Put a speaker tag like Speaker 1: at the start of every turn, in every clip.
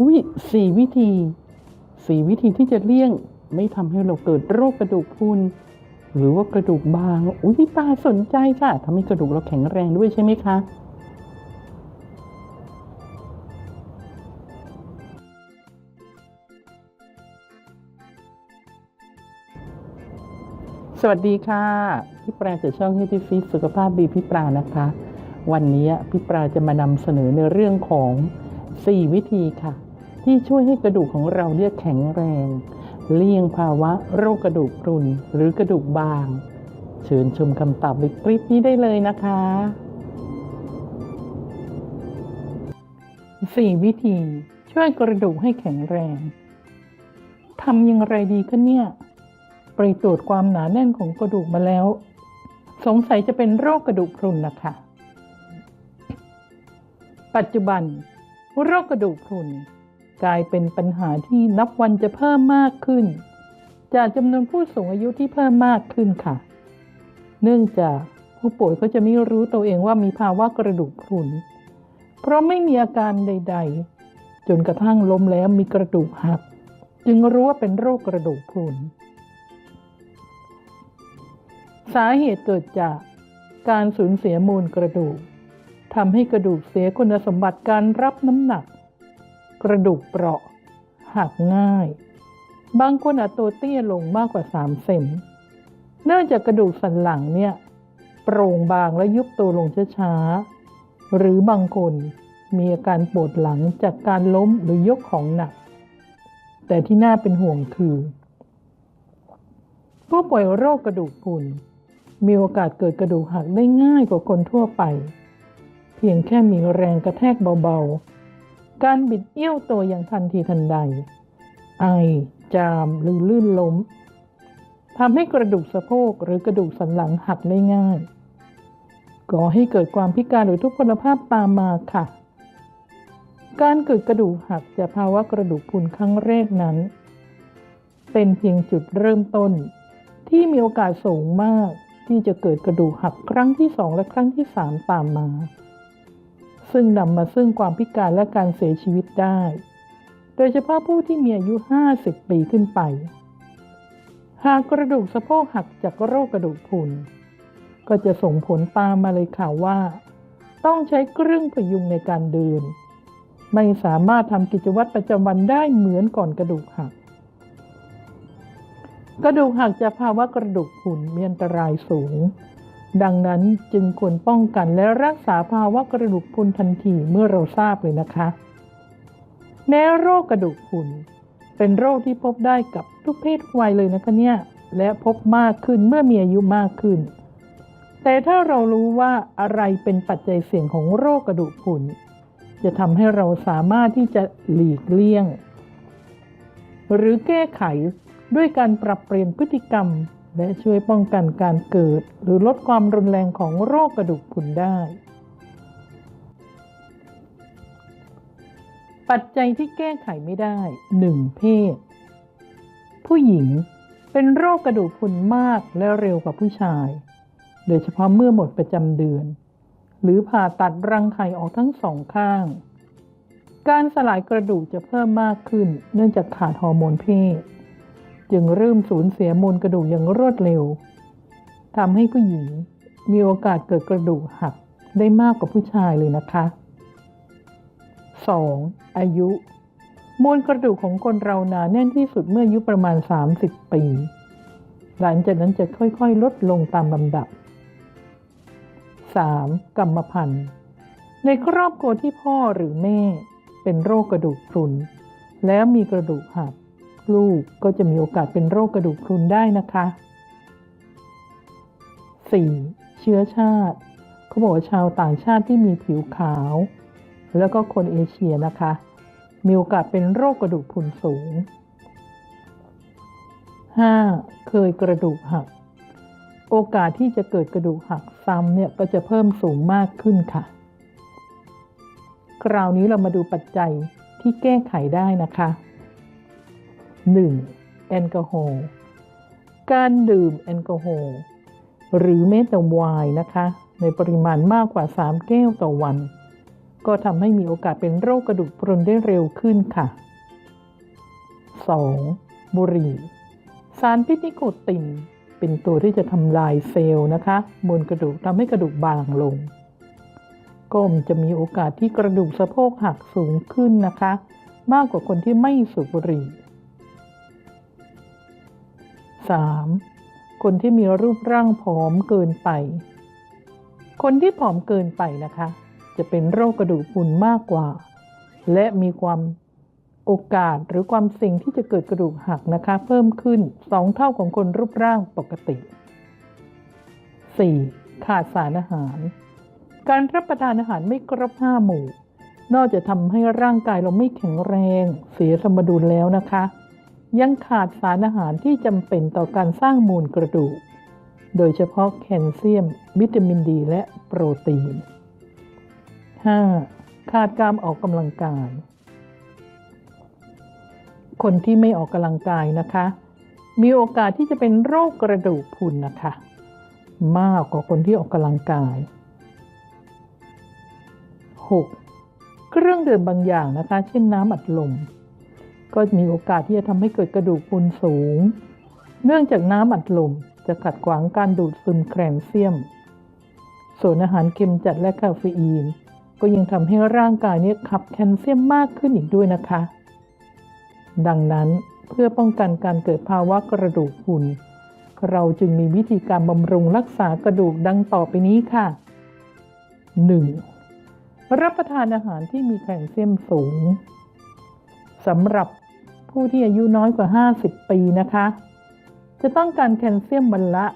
Speaker 1: อุ้ยสี่วิธีสี่วิธีที่จะเลี่ยงไม่ทำให้เราเกิดโรคกระดูกพรุนหรือว่ากระดูกบาง อุ้ยพี่ปาสนใจค่ะทำให้กระดูกเราแข็งแรงด้วยใช่ไหมคะสวัสดีค่ะ พี่ปราจากช่องให้พี่ฟิตสุขภาพดีพี่ปรานะคะ วันนี้พี่ปราจะมานำเสนอในเรื่องของ 4 วิธีค่ะ ที่ช่วยให้กระดูกของเราเนี่ยแข็งแรง เลี่ยงภาวะโรคกระดูกพรุนหรือกระดูกบาง เชิญชมคำตอบในคลิปนี้ได้เลยนะคะ 4 วิธีช่วยกระดูกให้แข็งแรงทำอย่างไรดีคะเนี่ย ไปตรวจความหนาแน่นของกระดูกมาแล้ว สงสัยจะเป็นโรคกระดูกพรุนนะคะ ปัจจุบัน โรคกระดูกพรุน กลายเป็นปัญหาที่นับวันจะเพิ่มมากขึ้น จากจำนวนผู้สูงอายุที่เพิ่มมากขึ้นค่ะ เนื่องจากผู้ป่วยเขาจะไม่รู้ตัวเองว่ามีภาวะกระดูกพรุน เพราะไม่มีอาการใด ๆ จนกระทั่งล้มแล้วมีกระดูกหัก จึงรู้ว่าเป็นโรคกระดูกพรุน สาเหตุเกิดจากการสูญเสียมูลกระดูกทำให้กระดูกเสียคุณสมบัติการรับน้ำหนัก กระดูกเปราะ หักง่าย บางคนอาจตัวเตี้ยลงมากกว่า3เซนเนื่องจากกระดูกสันหลังเนี่ยโปร่งบางและยุบตัวลงช้าๆ หรือบางคนมีอาการปวดหลังจากการล้มหรือยกของหนัก แต่ที่น่าเป็นห่วงคือ ผู้ป่วยโรคกระดูกพรุนมีโอกาสเกิดกระดูกหักได้ง่ายกว่าคนทั่วไป เพียงแค่มีแรงกระแทกเบาๆ การบิดเอี้ยวตัวอย่างทันทีทันใด ไอ จาม หรือลื่นล้มทำให้กระดูกสะโพกหรือกระดูกสันหลังหักได้ง่ายก่อให้เกิดความพิการหรือทุพพลภาพตามมาค่ะ การเกิดกระดูกหักจากภาวะกระดูกพรุนครั้งแรกนั้น เป็นเพียงจุดเริ่มต้น ที่มีโอกาสสูงมากที่จะเกิดกระดูกหักครั้งที่สองและครั้งที่สามตามมา ซึ่งนำมาซึ่งความพิการและการเสียชีวิตได้ โดยเฉพาะผู้ที่มีอายุ 50 ปีขึ้นไป หากกระดูกสะโพกหักจากโรคกระดูกพรุน ก็จะส่งผลตามมาเลยค่ะว่า ต้องใช้เครื่องพยุงในการเดิน ไม่สามารถทำกิจวัตรประจำวันได้เหมือนก่อนกระดูกหัก กระดูกหักจากภาวะกระดูกพรุนมีอันตรายสูง ดังนั้นจึงควรป้องกันและรักษาภาวะกระดูกพรุนทันทีเมื่อเราทราบเลยนะคะ แม้โรคกระดูกพรุนเป็นโรคที่พบได้กับทุกเพศทุกวัยเลยนะคะเนี่ยและพบมากขึ้นเมื่อมีอายุมากขึ้น แต่ถ้าเรารู้ว่าอะไรเป็นปัจจัยเสี่ยงของโรคกระดูกพรุนจะทำให้เราสามารถที่จะหลีกเลี่ยง หรือแก้ไขด้วยการปรับเปลี่ยนพฤติกรรม และช่วยป้องกันการเกิดหรือลดความรุนแรงของโรคกระดูกพรุนได้ ปัจจัยที่แก้ไขไม่ได้ 1. เพศ ผู้หญิงเป็นโรคกระดูกพรุนมากและเร็วกว่าผู้ชาย โดยเฉพาะเมื่อหมดประจำเดือน หรือผ่าตัดรังไข่ออกทั้งสองข้าง การสลายกระดูกจะเพิ่มมากขึ้น เนื่องจากขาดฮอร์โมนเพศ จึงเริ่มสูญเสียมวลกระดูกอย่างรวดเร็วทำให้ผู้หญิงมีโอกาสเกิดกระดูกหักได้มากกว่าผู้ชายเลยนะคะ 2. อายุ มวลกระดูกของคนเราหนาแน่นที่สุดเมื่ออายุประมาณ 30 ปี หลังจากนั้นจะค่อยๆ ลดลงตามลำดับ 3. กรรมพันธุ์ ในครอบครัวที่พ่อหรือแม่เป็นโรคกระดูกพรุน แล้วมีกระดูกหัก ลูกก็จะมีโอกาสเป็นโรคกระดูกพรุนได้นะคะ 4. เชื้อชาติ เขาบอกว่าชาวต่างชาติที่มีผิวขาว แล้วก็คนเอเชียนะคะ มีโอกาสเป็นโรคกระดูกพรุนสูง 5. เคยกระดูกหัก โอกาสที่จะเกิดกระดูกหักซ้ำเนี่ยก็จะเพิ่มสูงมากขึ้นค่ะ คราวนี้เรามาดูปัจจัยที่แก้ไขได้นะคะ 1. แอลกอฮอล์การดื่มแอลกอฮอล์หรือแม้แต่ไวน์นะคะ ในปริมาณมากกว่า 3 แก้วต่อวัน ก็ทำให้มีโอกาสเป็นโรคกระดูกพรุนได้เร็วขึ้นค่ะ 2. บุหรี่ สารพิษนิโคติน เป็นตัวที่จะทำลายเซลล์นะคะบนกระดูกทำให้กระดูกบางลง ก็จะมีโอกาสที่กระดูกสะโพกหักสูงขึ้นนะคะ มากกว่าคนที่ไม่สูบบุหรี่ 3. คนที่มีรูปร่างผอมเกินไป คนที่ผอมเกินไปนะคะ จะเป็นโรคกระดูกพรุนมากกว่า และมีความโอกาสหรือความเสี่ยงที่จะเกิดกระดูกหักนะคะ เพิ่มขึ้น 2 เท่าของคนรูปร่างปกติ 4. ขาดสารอาหาร การรับประทานอาหารไม่ครบห้าหมู่ นอกจากทำให้ร่างกายเราไม่แข็งแรง เสียสมดุลแล้วนะคะ ยังขาดสารอาหารที่จำเป็นต่อการสร้างมูลกระดูก โดยเฉพาะแคลเซียม วิตามินดีและโปรตีน 5. ขาดการออกกำลังกาย คนที่ไม่ออกกำลังกายนะคะ มีโอกาสที่จะเป็นโรคกระดูกพรุนนะคะ มากกว่าคนที่ออกกำลังกาย 6. เครื่องดื่มบางอย่างนะคะ เช่นน้ำอัดลม ก็มีโอกาสที่จะทำให้เกิดกระดูกพรุนสูง เนื่องจากน้ำอัดลมจะขัดขวางการดูดซึมแคลเซียม ส่วนอาหารเค็มจัดและคาเฟอีน ก็ยังทำให้ร่างกายนี้ขับแคลเซียมมากขึ้นอีกด้วยนะคะ ดังนั้นเพื่อป้องกันการเกิดภาวะกระดูกพรุนเราจึงมีวิธีการบำรุงรักษากระดูกดังต่อไปนี้ค่ะ 1. รับประทานอาหารที่มีแคลเซียมสูงสำหรับ ผู้ที่อายุน้อยกว่า 50 ปีนะคะ จะต้องการแคลเซียมวันละ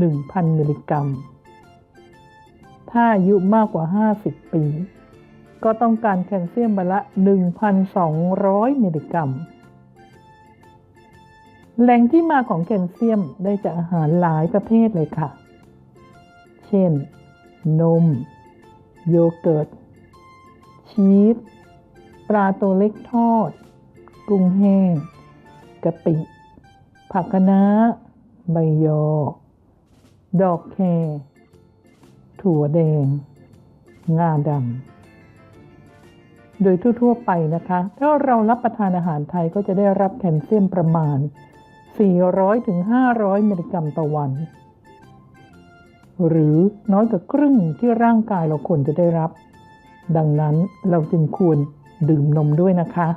Speaker 1: 1,000 มิลลิกรัม ถ้าอายุมากกว่า 50 ปี ก็ต้องการแคลเซียมวันละ 1,200 มิลลิกรัม แหล่งที่มาของแคลเซียมได้จากอาหารหลายประเภทเลยค่ะ เช่น นม โยเกิร์ต ชีส ปลาตัวเล็กทอด กุ้งแห้งกะปิ ผักคะน้าใบยอ ดอกแครถั่วแดง งาดำ โดยทั่ว ๆ ไปนะคะ ถ้าเรารับประทานอาหารไทยก็จะได้รับแคลเซียมประมาณ 400-500 มิลลิกรัมต่อวัน หรือน้อยกว่าครึ่งที่ร่างกายเราควรจะได้รับ ดังนั้นเราจึงควรดื่มนมด้วยนะคะ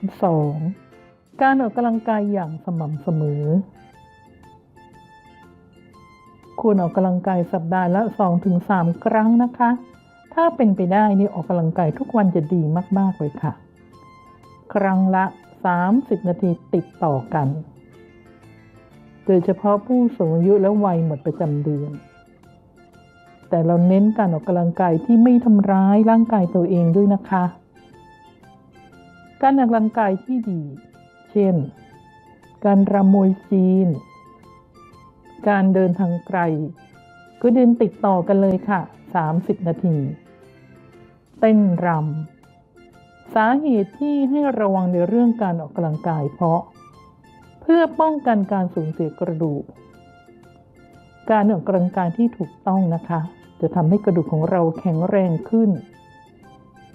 Speaker 1: 2. การออกกำลังกายอย่างสม่ำเสมอ ควรออกกำลังกายสัปดาห์ละ 2-3 ครั้งนะคะ ถ้าเป็นไปได้นี่ออกกำลังกายทุกวันจะดีมากๆเลยค่ะ ครั้งละ 30 นาทีติดต่อกัน โดยเฉพาะผู้สูงอายุและวัยหมดประจำเดือนแต่เราเน้นการออกกำลังกายที่ไม่ทำร้ายร่างกายตัวเองด้วยนะคะ การออกกำลังกายที่ดี เช่น การรำมวยจีน การเดินทางไกล ก็เดินติดต่อกันเลยค่ะ 30 นาที เต้นรำ สาเหตุที่ให้ระวังในเรื่องการออกกำลังกายเพราะ เพื่อป้องกันการสูญเสียกระดูก การออกกำลังกายที่ถูกต้องนะคะ จะทำให้กระดูกของเราแข็งแรงขึ้น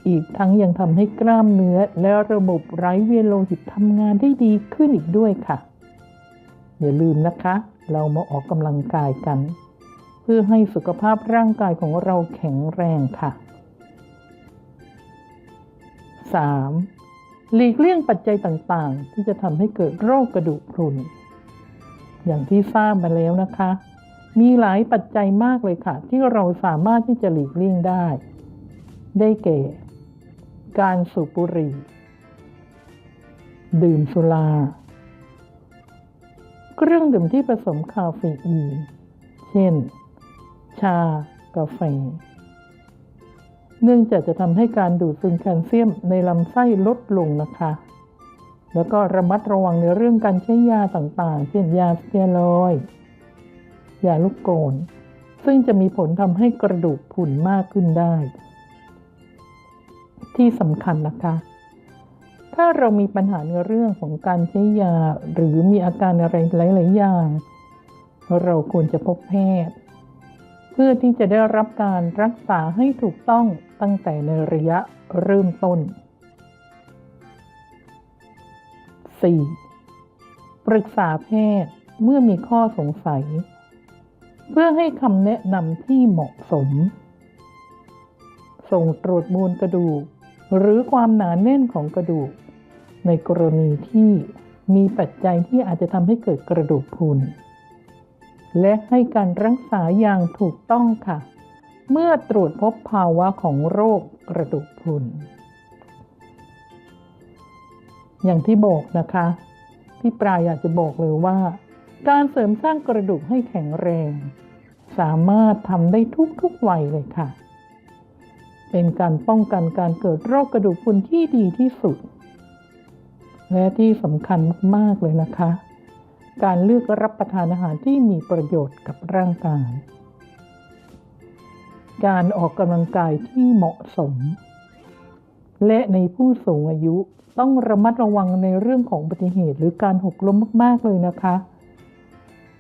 Speaker 1: อีกทั้งยังทำให้กล้ามเนื้อ และระบบไร้เวียนโลหิตทำงานได้ดีขึ้นอีกด้วยค่ะ อย่าลืมนะคะ เรามาออกกำลังกายกัน เพื่อให้สุขภาพร่างกายของเราแข็งแรงค่ะ 3. หลีกเลี่ยงปัจจัยต่างๆ ที่จะทำให้เกิดโรคกระดูกพรุน อย่างที่ทราบมาแล้วนะคะ มีหลายปัจจัยมากเลยค่ะ ที่เราสามารถที่จะหลีกเลี่ยงได้ได้แก่ การสูบบุหรี่ ดื่มสุรา เครื่องดื่มที่ผสมคาเฟอีน เช่น ชา กาแฟ เนื่องจากจะทำให้การดูดซึมแคลเซียมในลำไส้ลดลงนะคะ แล้วก็ระมัดระวังในเรื่องการใช้ยาต่างๆ เช่นยาสเตียรอยยาลูกโกน ซึ่งจะมีผลทำให้กระดูกผุนมากขึ้นได้ ที่สำคัญนะคะ ถ้าเรามีปัญหาในเรื่องของการใช้ยาหรือมีอาการอะไรหลาย ๆ อย่าง เราควรจะพบแพทย์ เพื่อที่จะได้รับการรักษาให้ถูกต้องตั้งแต่ในระยะเริ่มต้น 4. ปรึกษาแพทย์เมื่อมีข้อสงสัย เพื่อให้คำแนะนำที่เหมาะสม ส่งตรวจมวลกระดูก หรือความหนาแน่นของกระดูก ในกรณีที่มีปัจจัยที่อาจจะทำให้เกิดกระดูกพรุน และให้การรักษาอย่างถูกต้องค่ะ เมื่อตรวจพบภาวะของโรคกระดูกพรุน อย่างที่บอกนะคะ พี่ปลายอยากจะบอกเลยว่า การเสริมสร้างกระดูกให้แข็งแรง สามารถทำได้ทุกๆวัยเลยค่ะ เป็นการป้องกันการเกิดโรคกระดูกพรุนที่ดีที่สุด และที่สำคัญมาก ๆ เลยนะคะ การเลือกรับประทานอาหารที่มีประโยชน์กับร่างกาย การออกกำลังกายที่เหมาะสม และในผู้สูงอายุต้องระมัดระวังในเรื่องของอุบัติเหตุหรือการหกล้มมาก ๆ เลยนะคะ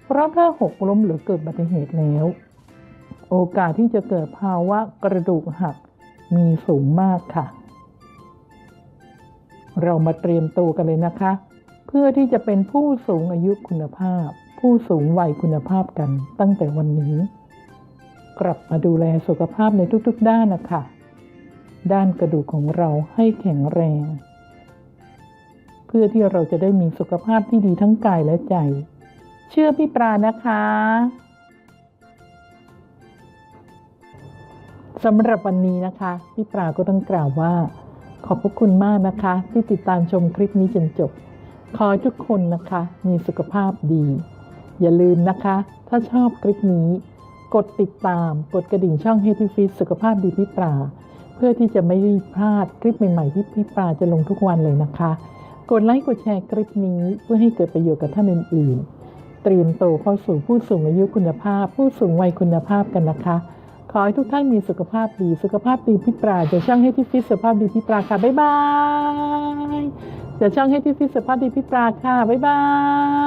Speaker 1: เพราะถ้าหกล้มหรือเกิดอุบัติเหตุแล้ว โอกาสที่จะเกิดภาวะกระดูกหัก มีสูงมากค่ะ เรามาเตรียมตัวกันเลยนะคะ เพื่อที่จะเป็นผู้สูงอายุคุณภาพ ผู้สูงวัยคุณภาพกันตั้งแต่วันนี้ กลับมาดูแลสุขภาพในทุกๆ ด้านนะคะ ด้านกระดูกของเราให้แข็งแรง เพื่อที่เราจะได้มีสุขภาพที่ดีทั้งกายและใจ เชื่อพี่ปรานะคะ สำหรับวันนี้นะคะ พี่ปราก็ต้องกล่าวว่า ขอบพระคุณมากนะคะ ที่ติดตามชมคลิปนี้จนจบ ขอทุกคนนะคะมีสุขภาพดี อย่าลืมนะคะ ถ้าชอบคลิปนี้ กดติดตาม กดกระดิ่งช่อง h e a l t h y Fit สุขภาพดีพี่ปรา เพื่อที่จะไม่พลาดคลิปใหม่ๆที่พี่ปราจะลงทุกวันเลยนะคะ กดไลค์กดแชร์คลิปนี้เพื่อให้เกิดประโยชน์กับท่านอื่นๆ เตรียมโตวเข้าสู่ผู้สูงอายุคุณภาพ ผู้สูงวัยคุณภาพกันนะคะ อให้ทุกท่านมีสุขภาพดี สุขภาพดีพี่ปราจะช่างให้ที่ฟิตสุขภาพดีพี่ปราค่ะบ๊ายบายจะช่างให้ที่ฟิตสุขภาพดีพี่ปราค่ะบ๊ายบาย